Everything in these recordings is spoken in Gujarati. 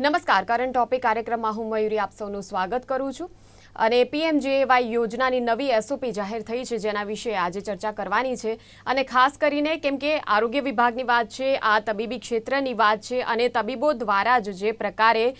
નમસ્કાર. કરંટ ટોપિક કાર્યક્રમમાં હું મયુરી આપ સૌનું સ્વાગત કરું છું. અને પીએમજીએવાય યોજનાની નવી એસઓપી જાહેર થઈ છે, જેના વિશે આજે ચર્ચા કરવાની છે. અને ખાસ કરીને કેમ કે આરોગ્ય વિભાગની વાત છે, આ તબીબી ક્ષેત્રની વાત છે અને તબીબો દ્વારા જ જે પ્રકારે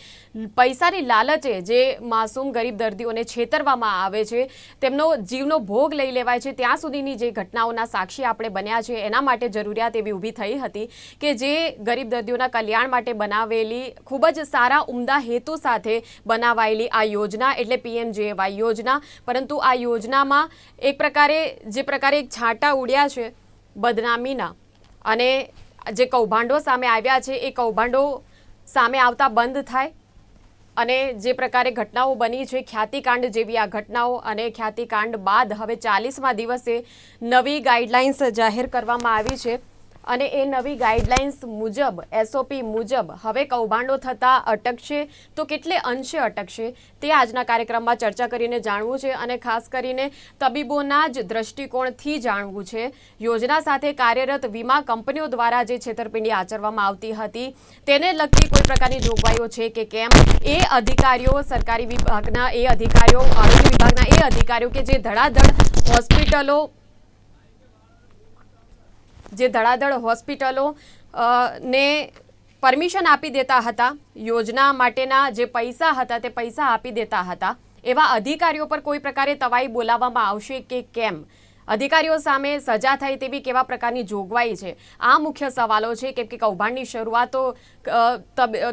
પૈસાની લાલચે જે માસૂમ ગરીબ દર્દીઓને છેતરવામાં આવે છે, તેમનો જીવનો ભોગ લઈ લેવાય છે. ત્યાં સુધીની જે ઘટનાઓના સાક્ષી આપણે બન્યા છે, એના માટે જરૂરિયાત એવી ઊભી થઈ હતી કે જે ગરીબ દર્દીઓના કલ્યાણ માટે બનાવેલી ખૂબ જ સારા, ઉમદા હેતુ સાથે બનાવાયેલી આ યોજના, એટલે પીએમજેવાય યોજના. પરંતુ આ યોજનામાં એક પ્રકારે, જે પ્રકારે એક છાંટા ઉડ્યા છે બદનામીના. અને જે કૌભાંડો સામે આવ્યા છે, એ કૌભાંડો સામે આવતા બંધ થાય. અને જે પ્રકારે ઘટનાઓ બની છે, ખ્યાતિકાંડ જેવી આ ઘટનાઓ અને ખ્યાતિકાંડ બાદ હવે ચાલીસમા દિવસે નવી ગાઈડલાઇન્સ જાહેર કરવામાં આવી છે. અને એ નવી ગાઈડલાઇન્સ મુજબ એસઓપી મુજબ હવે કૌભાંડો થતાં અટકશે. તો કેટલે અંશે અટકશે તે આજના કાર્યક્રમમાં ચર્ચા કરીને જાણવું છે અને ખાસ કરીને તબીબોના જ દ્રષ્ટિકોણથી જાણવું છે. યોજના સાથે કાર્યરત વીમા કંપનીઓ દ્વારા જે છેતરપિંડી આચરવામાં આવતી હતી, તેને લગતી કોઈ પ્રકારની જોગવાઈઓ છે કે કેમ? એ અધિકારીઓ, સરકારી વિભાગના એ અધિકારીઓ, આરોગ્ય વિભાગના એ અધિકારીઓ કે જે ધડાધડ હોસ્પિટલો જે ધડાધડ હોસ્પિટલો ને પરમિશન આપી દેતા હતા, યોજના માટેના જે પૈસા હતા તે પૈસા આપી દેતા હતા, એવા અધિકારીઓ પર કોઈ પ્રકારે તવાઈ બોલાવવામાં આવશે કે કેમ? અધિકારીઓ સામે સજા થાય તેવી કેવા પ્રકારની જોગવાઈ છે? આ મુખ્ય સવાલો છે કેમ કે કૌભાંડની શરૂઆત તો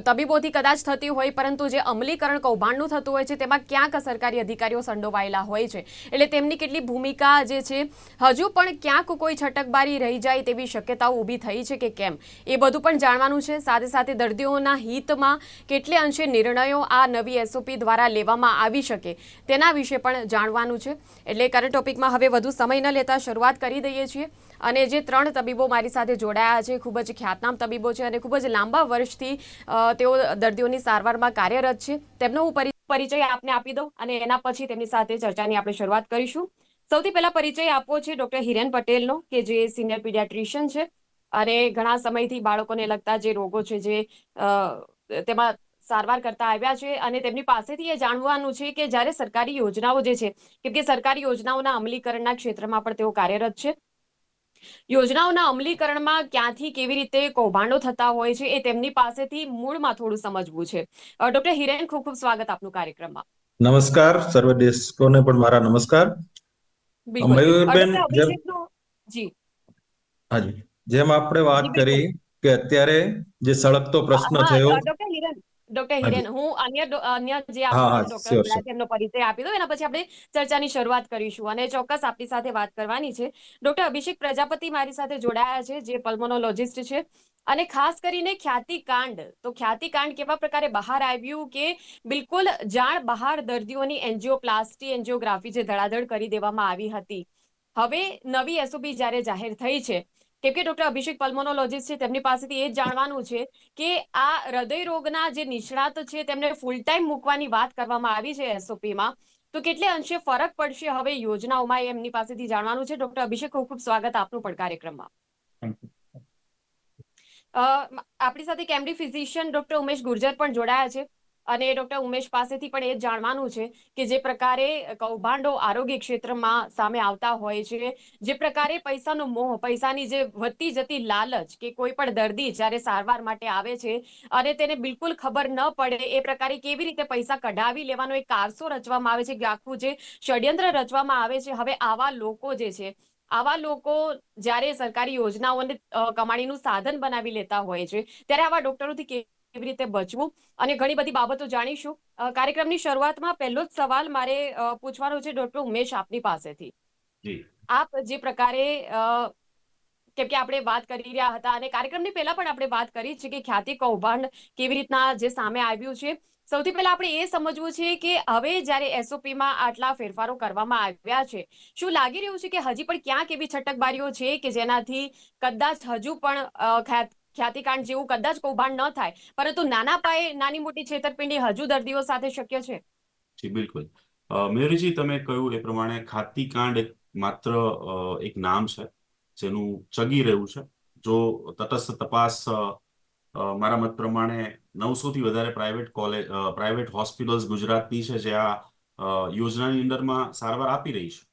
તબીબોથી કદાચ થતી હોય, પરંતુ જે અમલીકરણ કૌભાંડનું થતું હોય છે, તેમાં ક્યાંક સરકારી અધિકારીઓ સંડોવાયેલા હોય છે. એટલે તેમની કેટલી ભૂમિકા જે છે, હજુ પણ ક્યાંક કોઈ છટકબારી રહી જાય તેવી શક્યતાઓ ઊભી થઈ છે કે કેમ? એ બધું પણ જાણવાનું છે. સાથે સાથે દર્દીઓના હિતમાં કેટલે અંશે નિર્ણયો આ નવી એસઓપી દ્વારા લેવામાં આવી શકે તેના વિશે પણ જાણવાનું છે. એટલે કરંટ ટોપિકમાં હવે વધુ સમય ન લેતા શરૂઆત કરી દઈએ છીએ. અને જે ત્રણ તબીબો મારી સાથે જોડાયા છે, ખૂબ જ ખ્યાતનામ તબીબો છે અને ખૂબ જ લાંબા વર્ષથી તેઓ દર્દીઓની સારવારમાં કાર્યરત છે. તેમનો હું પરિચય આપને આપી દઉં અને એના પછી તેમની સાથે ચર્ચાની આપણે શરૂઆત કરીશું. સૌથી પહેલા પરિચય આપવો છે ડોક્ટર હિરેન પટેલનો, કે જે સિનિયર પીડિયાટ્રિશિયન છે. અને ઘણા સમયથી બાળકોને લગતા જે રોગો છે જે તેમાં સારવાર કરતા આવ્યા છે અને તેમની પાસેથી એ જાણવાનું છે કે જ્યારે સરકારી યોજનાઓ જે છે કેમ કે સરકારી યોજનાઓના અમલીકરણના ક્ષેત્રમાં પણ તેઓ કાર્યરત છે. યોજનાઓના અમલીકરણમાં ક્યાંથી કેવી રીતે કૌભાંડો થતા હોય છે એ તેમની પાસેથી મૂળમાં થોડું સમજવું છે. ડોક્ટર હિરેન ખૂબ ખૂબ સ્વાગત આપનું કાર્યક્રમમાં. નમસ્કાર સર્વ દેશકોને પણ મારા નમસ્કાર. મયુરબેન જી. હાજી જેમ આપણે વાત કરી કે અત્યારે જે સળગતો પ્રશ્ન થયો ડોક્ટર હિરેન હું અન્ય અન્ય જે ડોક્ટર એમનો પરિચય આપી દો એના પછી આપણે ચર્ચાની શરૂઆત કરીશું અને ચોક્કસ આપણી સાથે વાત કરવાની છે. ડોક્ટર અભિષેક પ્રજાપતિ મારી સાથે જોડાયા છે જે પલ્મોનોલોજિસ્ટ છે. અને ખાસ કરીને ખ્યાતિકાંડ તો ખ્યાતિકાંડ કેવા પ્રકારે બહાર આવ્યું કે બિલકુલ જાણ બહાર દર્દીઓની એન્જિયોપ્લાસ્ટી એન્જિયોગ્રાફી જે ધડાધડ કરી દેવામાં આવી હતી. હવે નવી એસઓપી જ્યારે જાહેર થઈ છે કેમ કે ડોક્ટર અભિષેક પલ્મોનોલોજીસ્ટ છે તેમની પાસેથી એ જાણવાનું છે કે આ હૃદય રોગના જે નિષ્ણાત છે તેમને ફૂલ ટાઈમ મૂકવાની વાત કરવામાં આવી છે એસઓપીમાં તો કેટલે અંશે ફરક પડશે હવે યોજનાઓમાં એમની પાસેથી જાણવાનું છે. ડોક્ટર અભિષેક ખૂબ ખૂબ સ્વાગત આપનું પણ કાર્યક્રમમાં. અ, આપણી સાથે કેમડી ફિઝિશિયન ડોક્ટર ઉમેશ ગુર્જર પણ જોડાયા છે. અને ડોક્ટર ઉમેશ પાસેથી પણ એ જાણવાનું છે કે જે પ્રકારે કૌભાંડો આરોગ્ય ક્ષેત્રમાં સામે આવતા હોય છે, જે પ્રકારે પૈસાનો મોહ, પૈસાની જે વધતી જતી લાલચ કે કોઈ પણ દર્દી જ્યારે સારવાર માટે આવે છે અને તેને બિલકુલ ખબર ન પડે, એ પ્રકારે કેવી રીતે પૈસા કઢાવી લેવાનો એક કારસો રચવામાં આવે છે કે આખું જે ષડયંત્ર રચવામાં આવે છે, હવે આવા લોકો જે છે, આવા લોકો જ્યારે સરકારી યોજનાઓને કમાણીનું સાધન બનાવી લેતા હોય છે, ત્યારે આવા ડોક્ટરોથી કેવી રીતે બચવું? અને ઘણી બધી બાબતો જાણીશું. કાર્યક્રમની શરૂઆતમાં પહેલો જ સવાલ મારે પૂછવાનો છે ડોક્ટર ઉમેશ આપની પાસેથી. આપ જે પ્રકારે કેમ કે આપણે વાત કરી રહ્યા હતા અને કાર્યક્રમની પહેલા પણ આપણે વાત કરી છે કે ખ્યાતિ કૌભાંડ કેવી રીતના જે સામે આવ્યું છે. સૌથી પહેલા આપણે એ સમજવું છે કે હવે જ્યારે એસઓપીમાં આટલા ફેરફારો કરવામાં આવ્યા છે શું લાગી રહ્યું છે કે હજી પણ ક્યાંક એવી છટકબારીઓ છે કે જેનાથી કદાચ હજુ પણ ખ્યાતિકાંડ જેવું કદાચ કૌભાંડ ન થાય. પરંતુ નાના પાયે નાની મોટી છેતરપિંડી હજુ દર્દીઓ સાથે શક્ય છે. જી બિલકુલ. અ, મયુરીજી તમે કહ્યું એ પ્રમાણે ખાતીકાંડ એક માત્ર એક નામ છે જેનું ચગી રહ્યું છે. જો તટસ્થ તપાસ મારા મત પ્રમાણે નવસો થી વધારે પ્રાઇવેટ કોલેજ પ્રાઇવેટ હોસ્પિટલ્સ ગુજરાતની છે જે આ યોજનાની અંદરમાં સારવાર આપી રહી છે.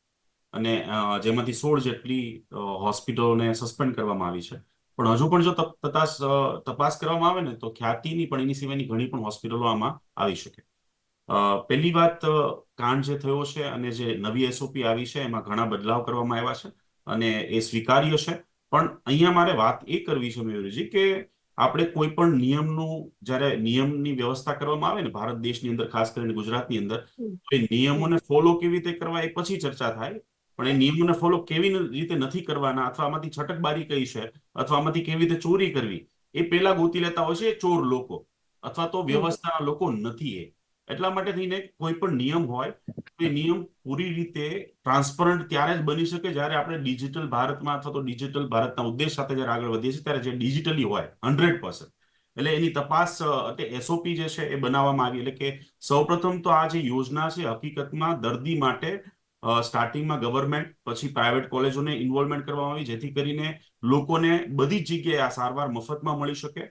અને જેમાંથી સોળ જેટલી હોસ્પિટલોને સસ્પેન્ડ કરવામાં આવી છે. પણ હજુ પણ જો તપાસ તપાસ કરવામાં આવે ને તો ખ્યાતિની પણ એની સિવાયની ઘણી પણ હોસ્પિટલો આમાં આવી શકે. પહેલી વાત કાંડ જે થયો છે અને જે નવી એસઓપી આવી છે એમાં ઘણા બદલાવ કરવામાં આવ્યા છે અને એ સ્વીકાર્ય છે. પણ અહીંયા મારે વાત એ કરવી છે મયુરજી કે આપણે કોઈ પણ નિયમનું જ્યારે નિયમની વ્યવસ્થા કરવામાં આવે ને ભારત દેશની અંદર ખાસ કરીને ગુજરાતની અંદર તો એ નિયમોને ફોલો કેવી રીતે કરવા એ પછી ચર્ચા થાય. પણ એ નિયમોને ફોલો કેવી રીતે નથી કરવાના? અથવા આમાંથી છટકબારી કઈ છે? અથવા આમાંથી કેવી રીતે ચોરી કરવી? એ પેલા ગોતી લેતા હોય છે ચોર લોકો. અથવા તો વ્યવસ્થાના લોકો નથી એ. એટલા માટે થઈને કોઈ પણ નિયમ હોય, તો એ નિયમ પૂરી રીતે ટ્રાન્સપરન્ટ ત્યારે જ બની શકે જ્યારે આપણે ડિજિટલ ભારતમાં અથવા તો ડિજિટલ ભારતના ઉદ્દેશ સાથે જ્યારે આગળ વધીએ છીએ, ત્યારે જે ડિજિટલી હોય હંડ્રેડ પર્સન્ટ એટલે એની તપાસ એટલે એસઓપી જે છે એ બનાવવામાં આવી. એટલે કે સૌપ્રથમ તો આ જે યોજના છે, હકીકતમાં દર્દી માટે સ્ટાર્ટિંગમાં ગવર્મેન્ટ પછી પ્રાઇવેટ કોલેજોને ઇન્વોલ્વમેન્ટ કરવામાં આવી, જેથી કરીને લોકોને બધી જ જગ્યાએ આ સારવાર મફતમાં મળી શકે.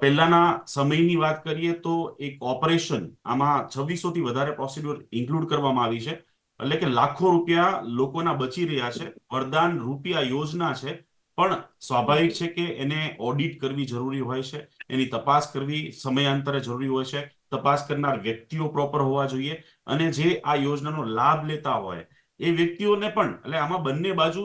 પહેલાના સમયની વાત કરીએ તો એક ઓપરેશન આમાં છવ્વીસોથી વધારે પ્રોસિડ્યુર ઇન્ક્લુડ કરવામાં આવી છે. એટલે કે લાખો રૂપિયા લોકોના બચી રહ્યા છે. વરદાન રૂપિયા યોજના છે. પણ સ્વાભાવિક છે કે એને ઓડિટ કરવી જરૂરી હોય છે. એની તપાસ કરવી સમયાંતરે જરૂરી હોય છે. તપાસ કરનાર વ્યક્તિઓ પ્રોપર હોવા જોઈએ. અને જે આ યોજનાનો લાભ લેતા હોય, એ વ્યક્તિઓને પણ, એટલે આમાં બંને બાજુ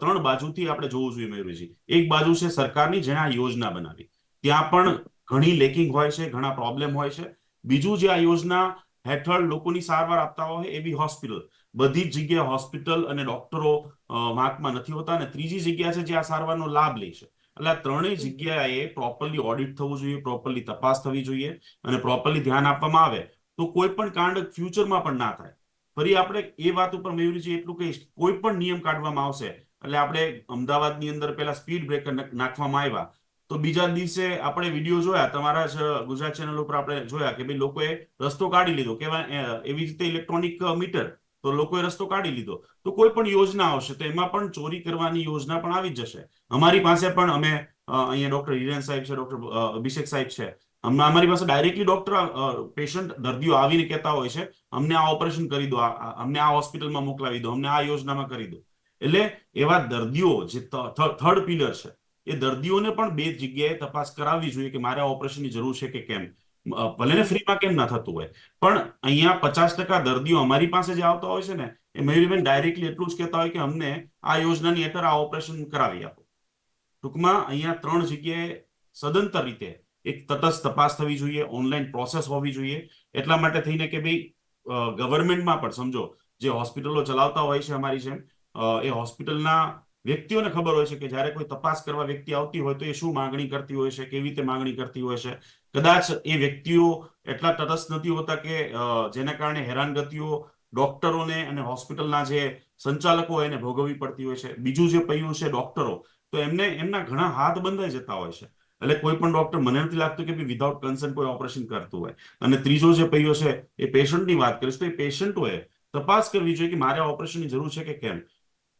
ત્રણ બાજુથી આપણે જોવું જોઈએ મયુરજી એક બાજુ છે સરકારની, જેણે આ યોજના બનાવી. ત્યાં પણ ઘણી લેકિંગ હોય છે, ઘણા પ્રોબ્લેમ હોય છે. બીજું જે આ યોજના હેઠળ લોકોની સારવાર આપતા હોય એવી હોસ્પિટલ. બધી જ જગ્યાએ હોસ્પિટલ અને ડોક્ટરો વાંકમાં નથી હોતા અને ત્રીજી જગ્યા છે જે આ સારવારનો લાભ લે છે. એટલે આ ત્રણેય જગ્યાએ પ્રોપરલી ઓડિટ થવું જોઈએ, પ્રોપરલી તપાસ થવી જોઈએ અને પ્રોપરલી ધ્યાન આપવામાં આવે. તો કોઈ પણ કાંડ ફ્યુચરમાં પણ ના થાય. ફરી આપણે એ વાત ઉપર મયુરજી એટલું કહીશ, કોઈ પણ નિયમ કાઢવામાં આવશે, એટલે આપણે અમદાવાદની અંદર પેલા સ્પીડ બ્રેકર નાખવામાં આવ્યા. તો બીજા દિવસે આપણે વીડિયો જોયા, તમારા જ ગુજરાત ચેનલ ઉપર આપણે જોયા કે ભાઈ લોકોએ રસ્તો કાઢી લીધો કેવાય એવી રીતે ઇલેક્ટ્રોનિક મીટર તો લોકોએ રસ્તો કાઢી લીધો. તો કોઈ પણ યોજના આવશે, તો એમાં પણ ચોરી કરવાની યોજના પણ આવી જશે. અમારી પાસે પણ અમે અહીંયા ડોક્ટર હિરેન સાહેબ છે ડોક્ટર અભિષેક સાહેબ છે અમને અમારી પાસે ડાયરેક્ટલી ડોક્ટર પેશન્ટ દર્દીઓ આવીને કહેતા હોય છે, અમને આ ઓપરેશન કરી દો અમને આ હોસ્પિટલમાં મોકલાવી દો, અમને આ યોજનામાં કરી દો. એટલે એવા દર્દીઓ જે થર્ડ પિલર છે, એ દર્દીઓને પણ બે જગ્યાએ તપાસ કરાવવી જોઈએ કે મારે આ ઓપરેશનની જરૂર છે કે કેમ. ભલે ને ફ્રીમાં કેમ ના થતું હોય, પણ અહીંયા પચાસ ટકા દર્દીઓ અમારી પાસે જે આવતા હોય છે ને, એ મયુરીબેન ડાયરેક્ટલી એટલું જ કહેતા હોય કે અમને આ યોજનાની હેઠળ આ ઓપરેશન કરાવી આપો. ટૂંકમાં અહીંયા ત્રણ જગ્યાએ સદંતર રીતે એક તટસ્થ તપાસ થવી જોઈએ, ઓનલાઈન પ્રોસેસ હોવી જોઈએ. એટલા માટે થઈને કે ભાઈ ગવર્મેન્ટમાં પણ સમજો, જે હોસ્પિટલો ચલાવતા હોય છે અમારી જેમ એ હોસ્પિટલના વ્યક્તિઓને ખબર હોય છે કે જ્યારે કોઈ તપાસ કરવા વ્યક્તિ આવતી હોય તો એ શું માંગણી કરતી હોય છે, કેવી રીતે માંગણી કરતી હોય છે. કદાચ એ વ્યક્તિઓ એટલા તટસ્થ નથી હોતા કે જેના કારણે હેરાનગતિઓ ડોક્ટરોને અને હોસ્પિટલના જે સંચાલકો એને ભોગવવી પડતી હોય છે. બીજું જે પૈયું છે ડોક્ટરો, તો એમને, એમના ઘણા હાથ બંધાઈ જતા હોય છે. એટલે કોઈ પણ ડોક્ટર મને નથી લાગતું કે વિધાઉટ કન્સર્ન કોઈ ઓપરેશન કરતું હોય. અને ત્રીજો જે પૈયો છે, એ પેશન્ટની વાત કરીશ, તો એ પેશન્ટોએ તપાસ કરવી જોઈએ કે મારે ઓપરેશનની જરૂર છે કે કેમ?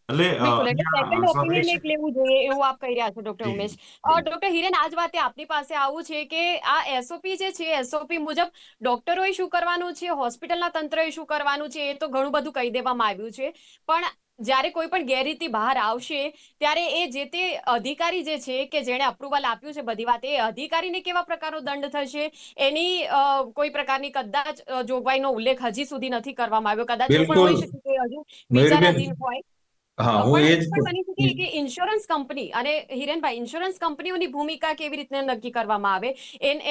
એટલે બિલકુલ એટલે સેકન્ડ ઓપિનિયન એક લેવું જોઈએ એવું આપ કહી રહ્યા છો ડોક્ટર ઉમેશ. ડોક્ટર હિરેન આજ વાતે આપની પાસે આવું છે કે આ એસઓપી જે છે એસઓપી મુજબ ડોક્ટરોએ શું કરવાનું છે હોસ્પિટલના તંત્રએ શું કરવાનું છે એ તો ઘણું બધું કહી દેવામાં આવ્યું છે. પણ જ્યારે કોઈ પણ ગેરરીતિ બહાર આવશે ત્યારે એ જે તે અધિકારી જે છે કે જેણે અપ્રુવલ આપ્યું છે બધી વાત એ અધિકારીને કેવા પ્રકારનો દંડ થશે? એની કોઈ પ્રકારની કદાચ જોગવાઈનો ઉલ્લેખ હજી સુધી નથી કરવામાં આવ્યો. કદાચ એવું પણ. હોઈ શકે કે હજુ વિચારાધીન હોય. હા હું એ જ કે ઇન્સ્યોરન્સ કંપની અને હિરેનભાઈ ઇન્સ્યોરન્સ કંપનીઓની ભૂમિકા કેવી રીતે નક્કી કરવામાં આવે?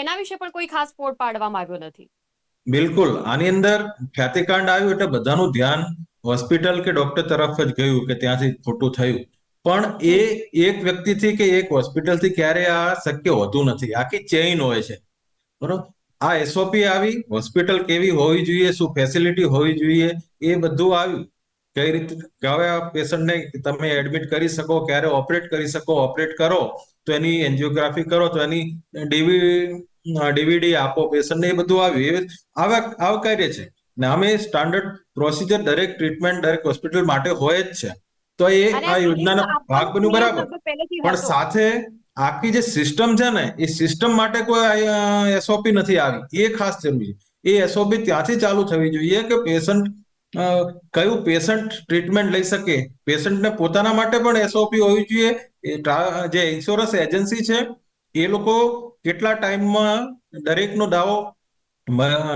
એના વિશે પણ કોઈ ખાસ પોર્ટ પાડવામાં આવ્યો નથી. બિલકુલ. આની અંદર ખ્યાતિકાંડ આવ્યું એટલે બધાનું ધ્યાન હોસ્પિટલ કે ડોક્ટર તરફ જ ગયું કે ત્યાંથી ખોટું થયું. પણ એ એક વ્યક્તિથી કે એક હોસ્પિટલથી ક્યારે આ શક્ય હોતું નથી. આખી ચેઇન હોય છે. બરોબર? આ એસઓપી આવી હોસ્પિટલ કેવી હોવી જોઈએ શું ફેસિલિટી હોવી જોઈએ એ બધું આવ્યું. કઈ રીતે કયા પેશન્ટને તમે એડમિટ કરી શકો ક્યારે ઓપરેટ કરી શકો ઓપરેટ કરો તો એની એન્જિયોગ્રાફી કરો તો એની ડીવી ડીવીડી આપો પેશન્ટને એ બધું આવ્યું એ આવા આવકાર્ય છે. ને અમે સ્ટાન્ડર્ડ પ્રોસિજર દરેક ટ્રીટમેન્ટ દરેક હોસ્પિટલ માટે હોય જ છે. તો એ આ આ યોજનાનો ભાગ બન્યું બરાબર. પણ સાથે આખી જે સિસ્ટમ છે ને એ સિસ્ટમ માટે કોઈ એસઓપી નથી આવી. એ ખાસ જરૂરી છે. એ એસઓપી ત્યાંથી ચાલુ થવી જોઈએ કે પેશન્ટ કયું પેશન્ટ ટ્રીટમેન્ટ લઈ શકે? પેશન્ટને પોતાના માટે પણ એસઓપી હોવી જોઈએ. જે ઇન્સ્યોરન્સ એજન્સી છે, એ લોકો કેટલા ટાઈમમાં દરેકનો દાવો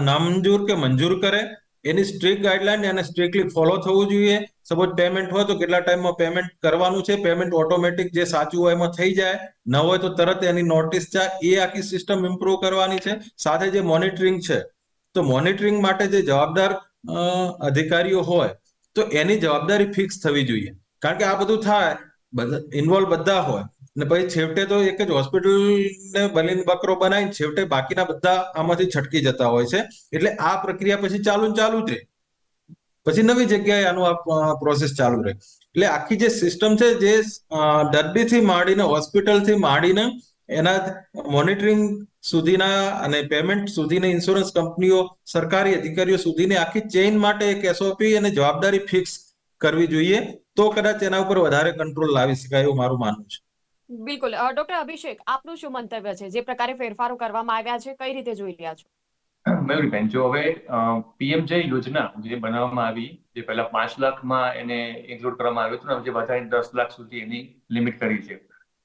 નામંજૂર કે મંજૂર કરે? એની સ્ટ્રિક્ટ ગાઈડલાઈન અને સ્ટ્રિક્ટલી ફોલો થવું જોઈએ. સપોઝ પેમેન્ટ હોય તો કેટલા ટાઈમમાં પેમેન્ટ કરવાનું છે? પેમેન્ટ ઓટોમેટિક જે સાચું હોય એમાં થઈ જાય. ન હોય તો તરત એની નોટિસ જાય એ આખી સિસ્ટમ ઇમ્પ્રુવ કરવાની છે. સાથે જે મોનિટરિંગ છે. તો મોનિટરિંગ માટે જે જવાબદાર અધિકારીઓ હોય, તો એની જવાબદારી ફિક્સ થવી જોઈએ. કારણ કે આ બધું થાય, બધા ઇન્વોલ્વ બધા હોય. ને પછી છેવટે તો એક જ હોસ્પિટલને બલીન બકરો બનાવીને છેવટે બાકીના બધા આમાંથી છટકી જતા હોય છે. એટલે આ પ્રક્રિયા પછી ચાલુ ચાલુ જ રહે. પછી નવી જગ્યાએ આનું આ પ્રોસેસ ચાલુ રહે. એટલે આખી જે સિસ્ટમ છે, જે દર્દીથી માંડીને હોસ્પિટલથી માંડીને એના મોનિટરિંગ સુધીના અને પેમેન્ટ સુધીની ઇન્સ્યોરન્સ કંપનીઓ સરકારી અધિકારીઓ સુધીની આખી ચેઇન માટે એક એસઓપી અને જવાબદારી ફિક્સ કરવી જોઈએ. તો કદાચ એના ઉપર વધારે કંટ્રોલ લાવી શકાય એવું મારું માનવું છે. બિલકુલ. ડોક્ટર અભિષેક આપનું શું મંતવ્ય છે? જે પ્રકારે ફેરફારો કરવામાં આવ્યા છે કઈ રીતે જોઈ રહ્યા છો? મયુરીબેન જો હવે પીએમજે યોજના જે બનાવવામાં આવી જે પહેલા પાંચ લાખમાં એને ઇન્ક્લુડ કરવામાં આવ્યું હતું ને જે વધારે દસ લાખ સુધી એની લિમિટ કરી છે.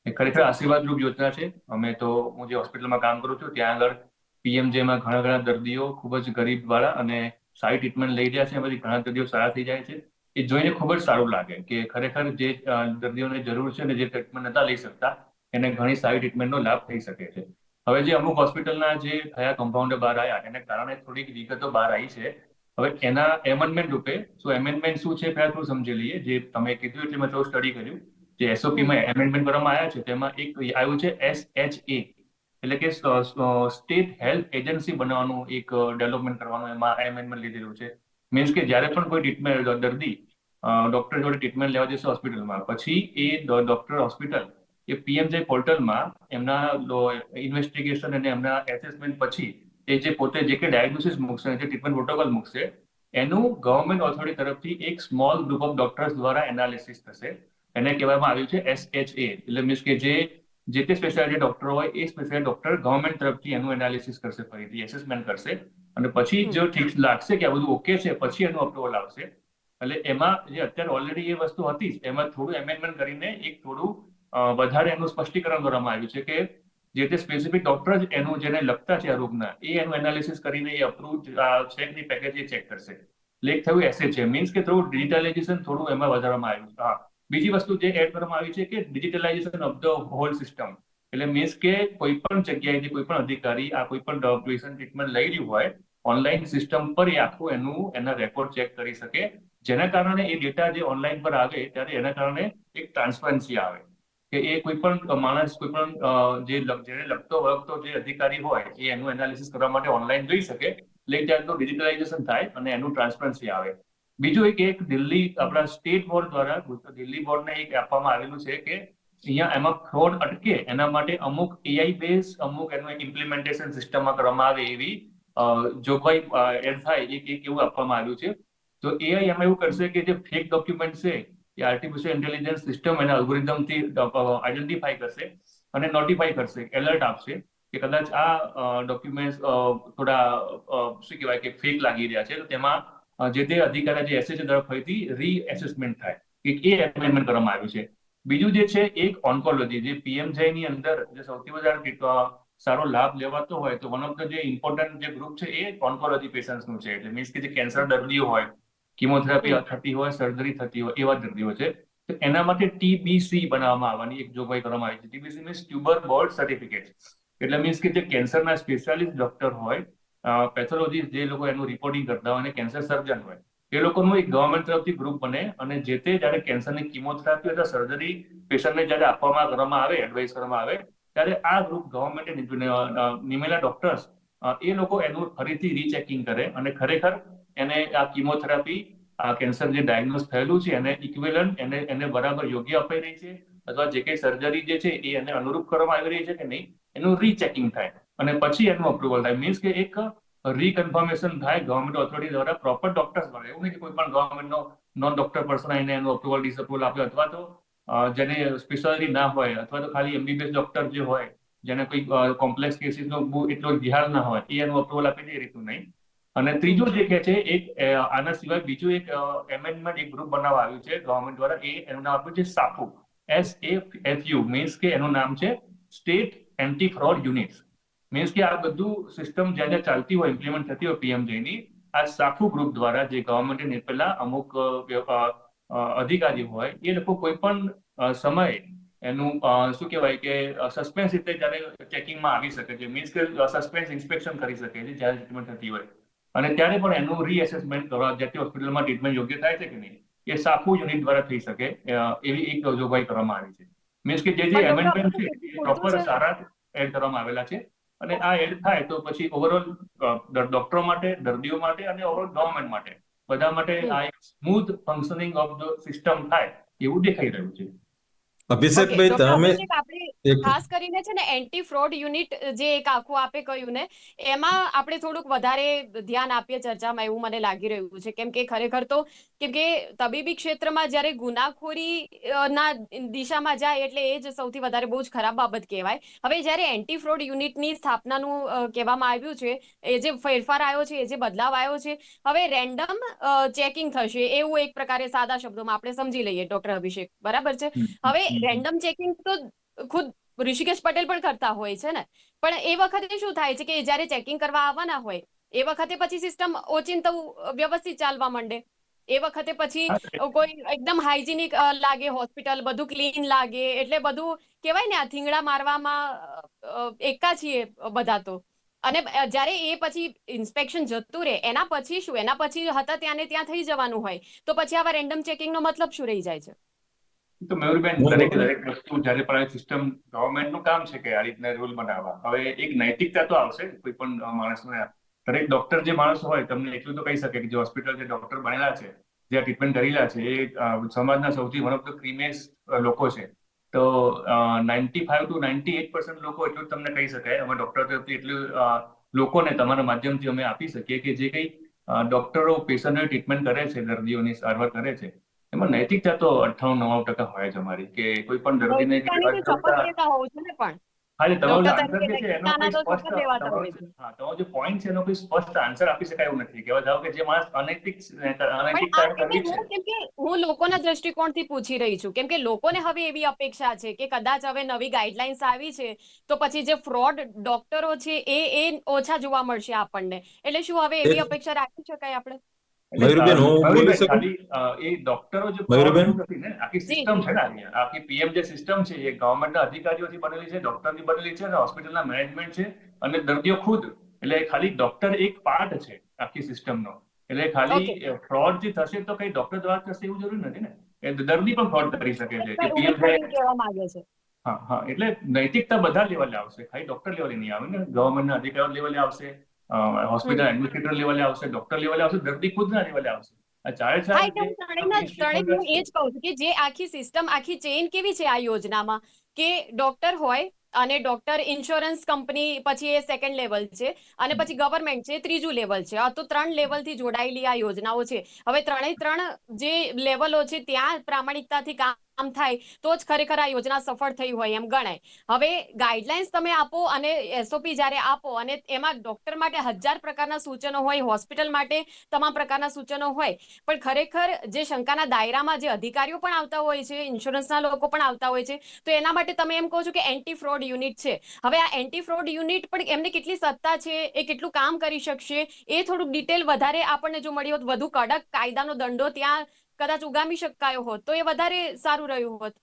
એ ખરેખર આશીર્વાદરૂપ યોજના છે. અમે તો હું જે હોસ્પિટલમાં કામ કરું છું, ત્યાં આગળ પીએમજેમાં ઘણા ઘણા દર્દીઓ ખૂબ જ ગરીબ વાળા અને સારી ટ્રીટમેન્ટ લઈ રહ્યા છે. પછી ઘણા દર્દીઓ સારા થઈ જાય છે. એ જોઈને ખૂબ જ સારું લાગે કે ખરેખર જે દર્દીઓને જરૂર છે ને જે ટ્રીટમેન્ટ નતા લઈ શકતા, એને ઘણી સારી ટ્રીટમેન્ટનો લાભ થઈ શકે છે. હવે જે અમુક હોસ્પિટલના જે થયા કમ્પાઉન્ડર બહાર આવ્યા, એને કારણે થોડીક વિગતો બહાર આવી છે. હવે એના એમેન્ડમેન્ટ રૂપે શું એમેન્ડમેન્ટ શું છે? પહેલા થોડું સમજી લઈએ. જે તમે કીધું એટલે મેં થોડું સ્ટડી કર્યું. જે એસઓપી માં એમેન્ડમેન્ટ કરવામાં આવ્યા છે તેમાં એક આવ્યું છે એસ એચ એ એટલે કે સ્ટેટ હેલ્થ એજન્સી બનાવવાનું એક ડેવલપમેન્ટ કરવાનું, એમાં એમેન્ડમેન્ટ લીધેલું છે. મીન્સ કે જ્યારે પણ કોઈ ટ્રીટમેન્ટ દર્દી ડોક્ટર જોડે ટ્રીટમેન્ટ લેવા જશે હોસ્પિટલમાં પછી એ ડોક્ટર હોસ્પિટલ એ પીએમજે પોર્ટલમાં એમના ઇન્વેસ્ટિગેશન અને એમના એસેસમેન્ટ પછી એ જે પોતે જે કે ડાયગ્નોસિસ મૂકશે જે ટ્રીટમેન્ટ પ્રોટોકોલ મૂકશે, એનું ગવર્મેન્ટ ઓથોરિટી તરફથી એક સ્મોલ ગ્રુપ ઓફ ડોક્ટર્સ દ્વારા એનાલિસિસ થશે. એને કહેવામાં આવ્યું છે એસએચએ એટલે મીન્સ કે જે જે તે સ્પેશિયાલિટી ડોક્ટર હોય એ સ્પેશિયલ ડોક્ટર ગવર્મેન્ટ તરફથી એનું એનાલિસિસ કરશે ફરીથી એસેસમેન્ટ કરશે. અને પછી જો ઠીક લાગશે કે આ બધું ઓકે છે પછી એનું અપ્રુવલ આવશે. એટલે એમાં જે અત્યારે ઓલરેડી એ વસ્તુ હતી જ એમાં થોડું એમેન્ડમેન્ટ કરીને એક થોડું વધારે એનું સ્પષ્ટીકરણ કરવામાં આવ્યું છે કે જે તે સ્પેસિફિક ડોક્ટર જ એનું જેને લગતા છે આ રોગના એ એનું એનાલિસિસ કરીને એ અપ્રુવ છે કે પેકેજ એ ચેક કરશે. એટલે એક થયું છે મીન્સ કે થોડું ડિજિટલાઇઝેશન થોડું એમાં વધારવામાં આવ્યું હા. બીજી વસ્તુ જે એડ કરવામાં આવી છે કે digitalisation of the whole system એટલે મીન્સ કે કોઈ પણ જગ્યાએથી કોઈ પણ અધિકારી આ કોઈ પણ પેશન્ટ ટ્રીટમેન્ટ લઈ રહ્યું હોય ઓનલાઈન સિસ્ટમ પર એ આખું એનું, એના રેકોર્ડ ચેક કરી શકે. જેના કારણે એ ડેટા જે ઓનલાઈન પર આવે ત્યારે એના કારણે એક ટ્રાન્સપરન્સી આવે. કે એ કોઈ પણ માણસ, કોઈ પણ જે જેને લગતો વળગતો જે અધિકારી હોય, એ એનું એનાલિસિસ કરવા માટે ઓનલાઈન જોઈ શકે. એટલે ત્યારનું ડિજિટલાઇઝેશન થાય અને એનું ટ્રાન્સપરન્સી આવે. બીજું એક એક દિલ્હી આપણા સ્ટેટ બોર્ડ દ્વારા દિલ્હી બોર્ડને એક આપવામાં આવેલું છે કે અહીંયા એમાં ફ્રોડ અટકે એના માટે અમુક એઆઈ બેઝ અમુક એનું ઇમ્પ્લિમેન્ટેશન સિસ્ટમમાં કરવામાં આવે એવી જોગવાઈ એડ થાય એક એક એવું આપવામાં આવ્યું છે. તો એઆઈ એમાં એવું કરશે કે જે ફેક ડોક્યુમેન્ટ છે, એ આર્ટિફિશિયલ ઇન્ટેલિજન્સ સિસ્ટમ એના અલ્ગોરિધમથી આઈડેન્ટિફાઈ કરશે અને નોટિફાઈ કરશે એલર્ટ આપશે કે કદાચ આ ડોક્યુમેન્ટ થોડા શું કહેવાય કે ફેક લાગી રહ્યા છે. તો તેમાં જે તે અધિકારી જે એસએચ તરફ ફરીથી રીએસેસમેન્ટ થાય કે એ એમેન્ડમેન્ટ કરવામાં આવ્યું છે. બીજું જે છે એક ઓન્કોલોજી જે પીએમજેની અંદર જે સૌથી વધારે સારો લાભ લેવાતો હોય તો વન ઓફ ધ જે ઇમ્પોર્ટન્ટ જે ગ્રુપ છે એ ઓન્કોલોજી પેશન્ટ્સનું છે. એટલે મીન્સ કે જે કેન્સર દર્દીઓ હોય કિમોથેરાપી થતી હોય સર્જરી થતી હોય એવા દર્દીઓ છે. તો એના માટે ટીબીસી બનાવવામાં આવવાની એક જોગવાઈ કરવામાં આવી છે. TBC means tumour board certificate એટલે મીન્સ કે જે કેન્સરના સ્પેશિયાલિસ્ટ ડોક્ટર હોય પેથોલોજી જે લોકો એનું રિપોર્ટિંગ કરતા હોય અને કેન્સર સર્જન હોય, એ લોકોનું એક ગવર્મેન્ટ તરફથી ગ્રુપ બને અને જે તે જ્યારે કેન્સરની કિમોથેરાપી અથવા સર્જરી પેશન્ટને જ્યારે આપવામાં કરવામાં આવે એડવાઇસ કરવામાં આવે, ત્યારે આ ગ્રુપ ગવર્મેન્ટે નિમેલા ડોક્ટર્સ એ લોકો એનું ફરીથી રીચેકિંગ કરે અને ખરેખર એને આ કિમોથેરાપી આ કેન્સર જે ડાયગ્નોઝ થયેલું છે એને ઇક્વેલન એને એને બરાબર યોગ્ય અપાઈ રહી છે, અથવા જે કઈ સર્જરી જે છે એ એને અનુરૂપ કરવામાં આવી રહી છે કે નહીં, એનું રીચેકિંગ થાય. અને પછી એનું અપ્રુવલ થાય. મીન્સ કે એક રીકન્ફર્મેશન થાય ગવર્મેન્ટ ઓથોરિટી દ્વારા પ્રોપર ડોક્ટર્સ દ્વારા. એવું નહીં કે કોઈ પણ ગવર્મેન્ટનો નોન ડોક્ટર પર્સન આવીને એનું અપ્રુવલ ડિસઅપ્રુવલ આપ્યો અથવા તો જેને સ્પેશિયાલિટી ના હોય, અથવા તો ખાલી એમબીબીએસ ડોક્ટર જે હોય, જેને કોઈ કોમ્પ્લેક્સ કેસીસનો એટલો ધ્યાન ના હોય, એ એનું અપ્રુવલ આપે એ રીતનું નહીં. અને ત્રીજું જે કે છે, એક આના સિવાય બીજું એક એમેન્ડમેન્ટ એક ગ્રુપ બનાવવા આવ્યું છે ગવર્મેન્ટ દ્વારા, એ એનું નામ આપ્યું છે SAFU. S A F U means કે એનું નામ છે state anti fraud unit means કે આ બધું સિસ્ટમ જ્યાં જ્યાં ચાલતી હોય ઇમ્પ્લિમેન્ટ થતી હોય પીએમજે ની આ સાફુ ગ્રુપ દ્વારા જે ગવર્મેન્ટે નિર્પેલા અમુક અધિકારી હોય એ લોકો કોઈ પણ સમયે એનું શું કહેવાય કે સસ્પેન્સ રીતે જ્યારે ચેકિંગમાં આવી શકે છે. મીન્સ કે સસ્પેન્સ ઇન્સ્પેક્શન કરી શકે છે જ્યારે ટ્રીટમેન્ટ થતી હોય. અને ત્યારે પણ એનું રીએસેસમેન્ટ કરવા જેથી હોસ્પિટલમાં ટ્રીટમેન્ટ યોગ્ય થાય છે કે નહીં એ સાફુ યુનિટ દ્વારા થઈ શકે એવી એક જોગવાઈ કરવામાં આવી છે. મીન્સ કે જે જે એમેન્ડમેન્ટ છે એ પ્રોપર સારા એડ કરવામાં આવેલા છે. અને આ એડ થાય તો પછી ઓવરઓલ ડોક્ટરો માટે દર્દીઓ માટે અને ઓવરઓલ ગવર્મેન્ટ માટે. બધા માટે આ એક smooth functioning of the system થાય એવું દેખાઈ રહ્યું છે. અભિષેકભાઈ તમે ખાસ કરીને છે ને એન્ટી ફ્રોડ યુનિટ જે એક આખું આપે કહ્યું ને એમાં આપણે થોડુંક વધારે ધ્યાન આપીએ ચર્ચામાં એવું મને લાગી રહ્યું છે. કેમ કે ખરેખર તો કેમ કે તબીબી ક્ષેત્રમાં જ્યારે ગુનાખોરી ના દિશામાં જાય એટલે એ જ સૌથી વધારે બહુ જ ખરાબ બાબત કહેવાય. હવે જ્યારે એન્ટી ફ્રોડ યુનિટની સ્થાપનાનું કહેવામાં આવ્યું છે એ જે ફેરફાર આવ્યો છે એ જે બદલાવ આવ્યો છે હવે રેન્ડમ ચેકિંગ થશે એવું એક પ્રકારે સાદા શબ્દોમાં આપણે સમજી લઈએ ડોક્ટર અભિષેક. બરાબર છે? હવે રેન્ડમ ચેકિંગ તો ખુદ ઋષિકેશ પટેલ પણ કરતા હોય છે ને. પણ એ વખતે શું થાય છે કે જયારે ચેકિંગ કરવા આવવાના હોય એ વખતે પછી સિસ્ટમ ઓચિંત વ્યવસ્થિત ચાલવા માંડે. એ વખતે પછી કોઈ એકદમ હાઇજીનિક લાગે હોસ્પિટલ બધું ક્લીન લાગે એટલે બધું કહેવાય ને આ થીંગડા મારવામાં એકા છીએ બધા તો. અને જ્યારે એ પછી ઇન્સ્પેક્શન જતું રહે એના પછી શું? એના પછી હતા ત્યાં ને ત્યાં થઈ જવાનું હોય. તો પછી આવા રેન્ડમ ચેકિંગનો મતલબ શું રહી જાય છે? તો મયુરબેન. દરેક દરેક વસ્તુ જ્યારે પણ સિસ્ટમ ગવર્મેન્ટનું કામ છે કે આ રીતના રૂલ બનાવવા. હવે એક નૈતિકતા તો આવશે કોઈ પણ માણસને દરેક ડોક્ટર જે માણસ હોય તમને એટલું તો કહી શકે કે જે હોસ્પિટલ જે ડોક્ટર બનેલા છે જે ટ્રીટમેન્ટ કરેલા છે એ સમાજના સૌથી વન ઓફ ધ ક્રીમેસ લોકો છે. તો ninety five to ninety eight percent લોકો એટલું જ તમને કહી શકાય. અમે ડોક્ટર તરફથી એટલું લોકોને તમારા માધ્યમથી અમે આપી શકીએ કે જે કંઈ ડોક્ટરો પેશન્ટની ટ્રીટમેન્ટ કરે છે દર્દીઓની સારવાર કરે છે. એમાં નૈતિકતા તો અઠાણું નવ્વાણું ટકા હોય જ અમારી કે કોઈ પણ દર્દીને હા તમારો આન્સર જે છે એનો કોઈ સ્પષ્ટ તમારો જે- છે. હા તમારો જે પોઈન્ટ છે એનો કોઈ સ્પષ્ટ આન્સર આપી શકાય એવું નથી કેવા જાવ કે જે માણસ અનૈતિક અનૈતિક પણ આ કાર્ય એટલે કરવી છે. હું કેમ કે હું લોકોના દ્રષ્ટિકોણથી પૂછી રહી છું કેમ કે લોકોને હવે એવી અપેક્ષા છે કે કદાચ હવે નવી ગાઈડલાઇન્સ આવી છે તો પછી જે ફ્રોડ ડોક્ટરો છે એ એ ઓછા જોવા મળશે આપણને. એટલે શું હવે એવી અપેક્ષા રાખી શકાય આપણે? મયુરબેન, હું બોલી શકું? ખાલી, એ ડોક્ટરો જે મયુરબેન? નથી ને આખી સિસ્ટમ છે ને. આખી પીએમ જે સિસ્ટમ છે એ ગવર્મેન્ટના અધિકારીઓથી બનેલી છે ડોક્ટરની બનેલી છે અને હોસ્પિટલના મેનેજમેન્ટ છે અને દર્દીઓ ખુદ. એટલે ખાલી ડોક્ટર એક પાર્ટ છે આખી સિસ્ટમનો એટલે ખાલી ફ્રોડ જે થશે તો કઈ ડોક્ટર દ્વારા થશે એવું જરૂરી નથી ને. એ દર્દી પણ ફ્રોડ કરી શકે છે કે પીએમ કહેવા માંગે છે. હા હા એટલે નૈતિકતા બધા લેવલે આવશે. ખાલી ડોક્ટર લેવલે નહીં આવે ને ગવર્મેન્ટના અધિકારીઓ લેવલે આવશે. હોસ્પિટલ એડમિનિસ્ટ્રેટર લેવલે આવશે ડોક્ટર લેવલે આવશે દર્દી ખુદના લેવલે આવશે. એ જ કહું કે જે આખી સિસ્ટમ આખી ચેઇન કેવી છે આ યોજનામાં? કે ડોક્ટર હોય અને ડોક્ટર ઇન્સ્યોરન્સ કંપની પછી એ સેકન્ડ લેવલ છે અને પછી ગવર્મેન્ટ છે ત્રીજું લેવલ છે. આ તો ત્રણ લેવલથી જોડાયેલી આ યોજનાઓ છે. હવે ત્રણેય ત્રણ જે લેવલો છે ત્યાં પ્રામાણિકતાથી કામ થાય, તો જ ખરેખર આ યોજના સફળ થઈ હોય એમ ગણાય. હવે ગાઈડલાઇન્સ તમે આપો અને એસઓપી જ્યારે આપો અને એમાં ડોક્ટર માટે હજાર પ્રકારના સૂચનો હોય હોસ્પિટલ માટે તમામ પ્રકારના સૂચનો હોય, પણ ખરેખર જે શંકાના દાયરામાં જે અધિકારીઓ પણ આવતા હોય છે ઇન્સ્યોરન્સના લોકો પણ આવતા હોય છે, તો એના માટે તમે એમ કહો છો કે એન્ટી ફ્રોડ યુનિટ છે. હવે આ એન્ટી ફ્રોડ યુનિટ પણ એમને કેટલી સત્તા છે, એ કેટલું કામ કરી શકશે, એ થોડુંક ડિટેલ વધારે આપણને જો મળી હોત, વધુ કડક કાયદાનો દંડો ત્યાં કદાચ ઉગામી શકાયો હોત, તો એ વધારે સારું રહ્યું હોત.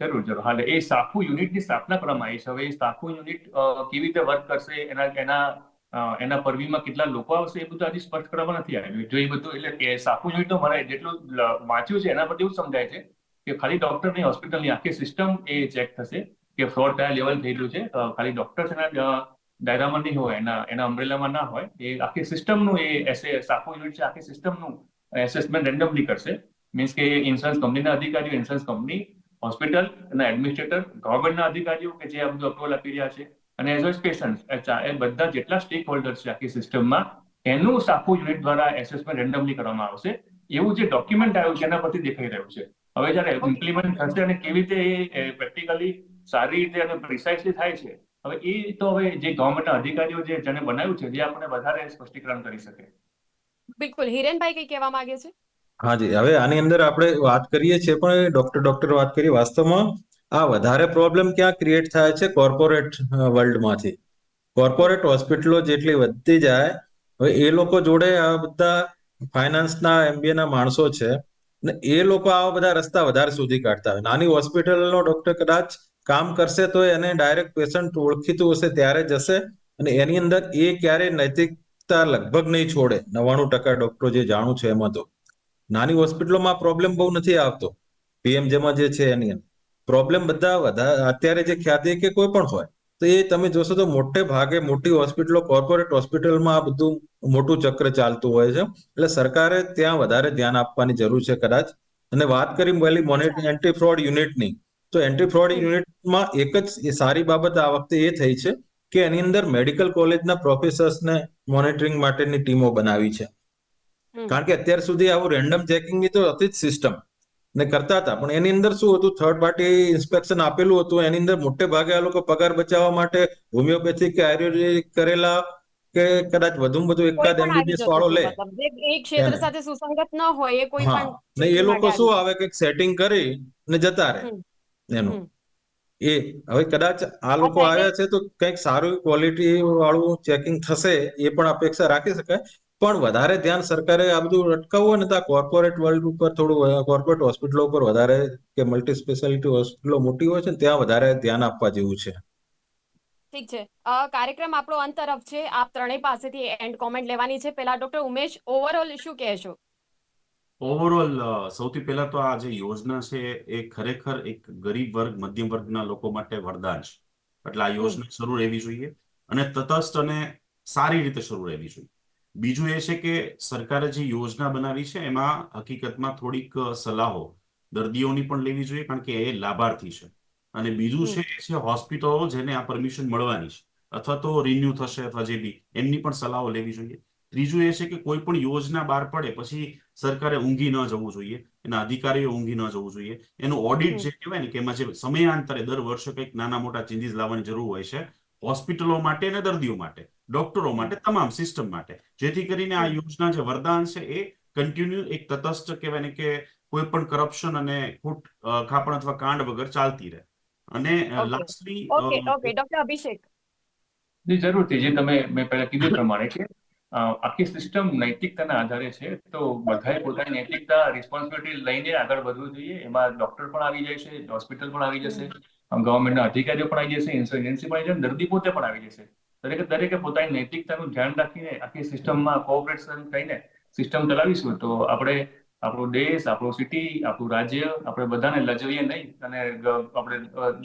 જરૂર જરૂર. હા એ સાફુ યુનિટની સ્થાપના કરવામાં આવી છે હવે એ સાફુ યુનિટ કેવી રીતે વર્ક કરશે, એના એના એના પરવીમાં કેટલા લોકો આવશે, એ બધું હજી સ્પષ્ટ કરવામાં નથી આવ્યું. જો એ બધું, એટલે કે સાફુ યુનિટ તો મારે જેટલું વાંચ્યું છે, એના પરથી એવું સમજાય છે કે ખાલી ડોક્ટરની હોસ્પિટલની આખી સિસ્ટમ એ ચેક થશે કે ફ્રોડ કયા લેવલ થઈ રહ્યું છે. ખાલી ડોક્ટર એના ડાયરામાં નહીં હોય, એના એના અમ્બ્રેલામાં ના હોય. એ આખી સિસ્ટમનું એ એસે સાફુ યુનિટ છે, આખી સિસ્ટમનું એસેસમેન્ટ રેન્ડમલી કરશે. મીન્સ કે ઇન્સ્યોરન્સ કંપનીના અધિકારીઓ ઇન્સ્યોરન્સ કંપની હોસ્પિટલ અને એડમિનિસ્ટ્રેટર ગવર્મેન્ટના અધિકારીઓ કે જે આ બધું અપ્રુવલ આપી રહ્યા છે. અને એઝ વેલ પેશન્ટ એ બધા જેટલા સ્ટેક હોલ્ડર છે આખી સિસ્ટમમાં એનું સાફુ યુનિટ દ્વારા એસેસમેન્ટ રેન્ડમલી કરવામાં આવશે. એવું જે ડોક્યુમેન્ટ આવ્યું છે એના પરથી દેખાઈ રહ્યું છે. હવે જ્યારે ઇમ્પ્લિમેન્ટ થશે અને કેવી રીતે એ પ્રેક્ટિકલી સારી રીતે અને પ્રિસાઇઝલી થાય છે હવે એ તો હવે જે ગવર્મેન્ટના અધિકારીઓ જે જેને બનાવ્યું છે જે આપણને વધારે સ્પષ્ટીકરણ કરી શકે. બિલકુલ હિરેનભાઈ કઈ કહેવા માંગે છે? હાજી હવે આની અંદર આપણે વાત કરીએ છીએ પણ ડોક્ટર ડોક્ટર વાત કરીએ, વાસ્તવમાં આ વધારે પ્રોબ્લેમ ક્યાં ક્રિએટ થાય છે કોર્પોરેટ વર્લ્ડમાંથી કોર્પોરેટ હોસ્પિટલો જેટલી વધતી જાય, હવે એ લોકો જોડે આ બધા ફાઇનાન્સના એમબીએ ના માણસો છે ને એ લોકો આવા બધા રસ્તા વધારે શોધી કાઢતા હોય. નાની હોસ્પિટલનો ડોક્ટર કદાચ કામ કરશે તો એને ડાયરેક્ટ પેશન્ટ ઓળખીતું હશે, ત્યારે જશે અને એની અંદર એ ક્યારેય નૈતિકતા લગભગ નહીં છોડે. નવ્વાણું ટકા ડોક્ટરો જે જાણું છે એમાં તો. નાની હોસ્પિટલોમાં પ્રોબ્લેમ બહુ નથી આવતો. પીએમજેમાં જે છે એની પ્રોબ્લેમ બધા વધારે અત્યારે જે ખ્યાતિ કે કોઈ પણ હોય, તો એ તમે જોશો તો મોટે ભાગે મોટી હોસ્પિટલો કોર્પોરેટ હોસ્પિટલમાં આ બધું મોટું ચક્ર ચાલતું હોય છે. એટલે સરકારે ત્યાં વધારે ધ્યાન આપવાની જરૂર છે કદાચ. અને વાત કરી પેલી મોનિટર એન્ટી ફ્રોડ યુનિટની તો એન્ટી ફ્રોડ યુનિટમાં એક જ સારી બાબત આ વખતે એ થઈ છે કે એની અંદર મેડિકલ કોલેજના પ્રોફેસર્સને મોનિટરિંગ માટેની ટીમો બનાવી છે. કારણ કે અત્યાર સુધી આવું રેન્ડમ ચેકિંગની તો હતી જ સિસ્ટમ ને કરતા હતા. પણ એની અંદર શું હતું? થર્ડ પાર્ટી ઇન્સ્પેક્શન આપેલું હતું. એની અંદર મોટે ભાગે આ લોકો પગાર બચાવવા માટે હોમિયોપેથિક કે આયુર્વેદિક કરેલા કે કદાચ વધુ બધું એકાદ એમબીબીએસ વાળો લે. એક ક્ષેત્ર સાથે સુસંગત ન હોય એ કોઈ હા. પણ ને એ લોકો શું આવે? કે સેટિંગ કરી ને જતા રહે. એનું. એ હવે કદાચ આ લોકો આવ્યા છે તો કંઈક સારું ક્વોલિટી વાળું ચેકિંગ થશે એ પણ અપેક્ષા રાખી શકાય. પણ વધારે ધ્યાન સરકારે આ બધું અટકાવવું ને તો કોર્પોરેટ વર્લ્ડ ઉપર થોડું કોર્પોરેટ હોસ્પિટલો ઉપર વધારે કે મલ્ટી સ્પેશિયાલિટી હોસ્પિટલો મોટી હોય છે ને ત્યાં વધારે ધ્યાન આપવા જેવું છે. ઠીક છે. કાર્યક્રમ આપણો અંત તરફ છે. આપ ત્રણેય પાસેથી એન્ડ કોમેન્ટ લેવાની છે. પહેલા ડોક્ટર ઉમેશ ઓવરઓલ શું કહેશો ઓવરઓલ સૌથી પહેલા તો આ જે યોજના છે એ ખરેખર એક ગરીબ વર્ગ મધ્યમ વર્ગના લોકો માટે વરદાન છે. એટલે આ યોજના શરૂ રહેવી જોઈએ અને તટસ્થ અને સારી રીતે શરૂ રહેવી જોઈએ. બીજું એ છે કે સરકારે જે યોજના બનાવી છે એમાં હકીકતમાં થોડીક સલાહો દર્દીઓની પણ લેવી જોઈએ કારણ કે એ લાભાર્થી છે. અને બીજું છે એ છે હોસ્પિટલો જેને આ પરમિશન મળવાની છે અથવા તો રિન્યુ થશે અથવા જે બી એમની પણ સલાહો લેવી જોઈએ. ત્રીજું એ છે કે કોઈ પણ યોજના બહાર પડે પછી સરકારે ઊંઘી ન જવું જોઈએ એના અધિકારીઓ ઊંઘી ન જવું જોઈએ. એનું ઓડિટ જે કહેવાય ને કે એમાં જે સમયાંતરે દર વર્ષે કંઈક નાના મોટા ચેન્જીસ લાવવાની જરૂર હોય છે હોસ્પિટલો માટે અને દર્દીઓ માટે ડોક્ટરો માટે તમામ સિસ્ટમ માટે. જેથી કરીને આ યોજના જે વરદાન છે એ કન્ટિન્યુ એક તટસ્થ કહેવાય ને કે કોઈ પણ કરપ્શન અને ખોટ અ, ખાપણ અથવા કાંડ વગર ચાલતી રહે. અને lastly okay okay doctor Abhishek. Ji જરૂરથી જે તમે મેં પહેલા કીધું પ્રમાણે કે આખી સિસ્ટમ નૈતિકતાના આધારે છે તો બધાએ પોતાની નૈતિકતા રિસ્પોન્સિબિલિટી લઈને આગળ વધવું જોઈએ. એમાં ડોક્ટર પણ આવી જાય છે હોસ્પિટલ પણ આવી જશે ગવર્મેન્ટના અધિકારીઓ પણ આવી જશે ઇન્સ્યોરન્સ પણ આવી જશે દર્દી પોતે પણ આવી જશે. દરેકે દરેકે પોતાની નૈતિકતાનું ધ્યાન રાખીને આખી સિસ્ટમમાં કોઓપરેશન થઈને સિસ્ટમ ચલાવીશું. તો આપણે આપણો દેશ આપણું સિટી આપણું રાજ્ય આપણે બધાને લજવીએ નહીં અને આપણે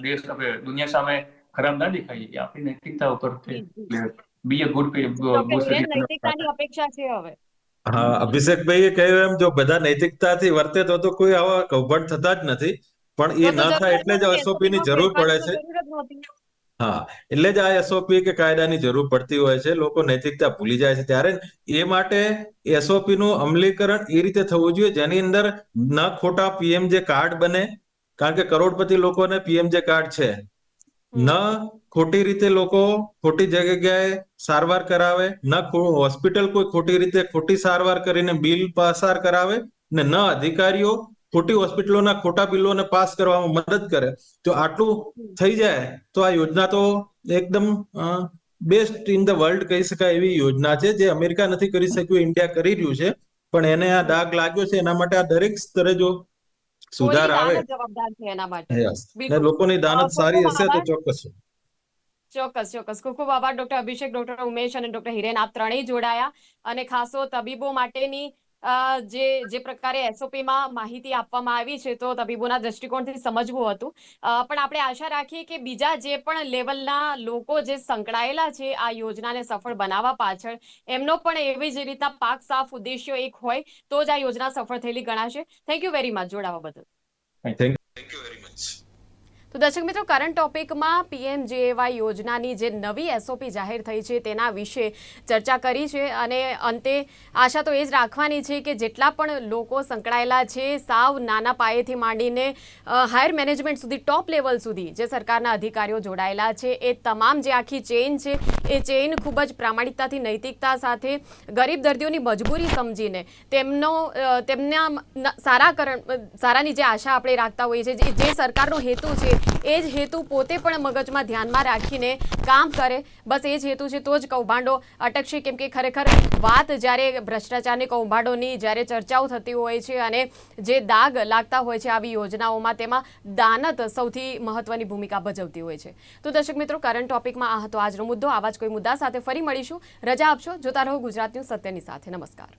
દેશ આપણે દુનિયા સામે ખરાબ ના દેખાઈએ આપણી નૈતિકતા ઉપર બી અ ગુડ નૈતિકતાની અપેક્ષા છે હવે. હા અભિષેકભાઈએ કહ્યું એમ જો બધા નૈતિકતાથી વર્તે તો તો કોઈ આવા કૌભાંડ થતા જ નથી પણ એ ન થાય એટલે જ એસઓપી ની જરૂર પડે છે. હા એટલે જ આ એસઓપી કે કાયદાની જરૂર પડતી હોય છે. લોકો નૈતિકતા ભૂલી જાય છે. ત્યારે એ માટે એસઓપી નું અમલીકરણ એ રીતે થવું જોઈએ જેની અંદર ન ખોટા પીએમજે કાર્ડ બને કારણ કે કરોડપતિ લોકોને પીએમજે કાર્ડ છે. ન ખોટી રીતે લોકો ખોટી જગ્યાએ સારવાર કરાવે ન હોસ્પિટલ કોઈ ખોટી રીતે ખોટી સારવાર કરીને બિલ પસાર કરાવે ને ન અધિકારીઓ ખોટી હોસ્પિટલોના ખોટા બિલોને પાસ કરવામાં મદદ કરે. તો આટલું થઈ જાય તો આ યોજના તો એકદમ બેસ્ટ ઇન ધ વર્લ્ડ કહી શકાય એવી યોજના છે જે અમેરિકા નથી કરી શક્યું ઇન્ડિયા કરી રહ્યું છે. પણ એને આ દાગ લાગ્યો છે એના માટે આ દરેક સ્તરે જો સુધાર આવે. જવાબદાર છે એના માટે. ને લોકોની દાનત સારી હશે તો ચોક્કસ. ચોક્કસ ચોક્કસ. ખૂબ ખૂબ આભાર ડોક્ટર અભિષેક ડોક્ટર ઉમેશ અને ડોક્ટર હિરેન. આપ ત્રણેય જોડાયા. અને ખાસો તબીબો માટેની જે જે પ્રકારે એસઓપીમાં માં માહિતી આપવામાં આવી છે તો તબીબોના દ્રષ્ટિકોણથી સમજવું હતું. પણ આપણે આશા રાખીએ કે બીજા જે પણ લેવલના લોકો જે સંકળાયેલા છે આ યોજનાને સફળ બનાવવા પાછળ એમનો પણ એવી જ રીતના પાક સાફ ઉદ્દેશ્યો એક હોય તો જ આ યોજના સફળ થયેલી ગણાશે. થેન્ક યુ વેરી મચ જોડાવા બદલ. થેન્ક યુ વેરી મચ તો દર્શક મિત્રો કરંટ ટોપિકમાં પીએમજીએવાય યોજનાની જે નવી એસઓપી જાહેર થઈ છે તેના વિશે ચર્ચા કરી છે અને અંતે આશા તો એ જ રાખવાની છે કે જેટલા પણ લોકો સંકળાયેલા છે, સાવ નાના પાયેથી માંડીને હાયર મેનેજમેન્ટ સુધી ટોપ લેવલ સુધી જે સરકારના અધિકારીઓ જોડાયેલા છે, એ તમામ જે આખી ચેઇન છે, એ ચેઇન ખૂબ જ પ્રામાણિકતાથી, નૈતિકતા સાથે, ગરીબ દર્દીઓની મજબૂરી સમજીને તેમનો તેમના સારા સારાની જે આશા આપણે રાખતા હોઈએ છીએ જે સરકારનો હેતુ છે એ જ હેતુ પોતે પણ મગજમાં ધ્યાનમાં રાખીને કામ કરે. બસ એ જ હેતુ છે, તો જ કૌભાંડો અટકશે કેમ કે ખરેખર વાત જ્યારે ભ્રષ્ટાચારની કૌભાંડોની જ્યારે ચર્ચાઓ થતી હોય છે અને જે દાગ લાગતા હોય છે આવી યોજનાઓમાં, તેમાં દાનત સૌથી મહત્વની ભૂમિકા ભજવતી હોય છે. તો દર્શક મિત્રો કરંટ ટોપિકમાં આ હતો આજનો મુદ્દો. આવા જ કોઈ મુદ્દા સાથે ફરી મળીશું. રજા આપશો. જોતા રહો ગુજરાતનું સત્યની સાથે. નમસ્કાર.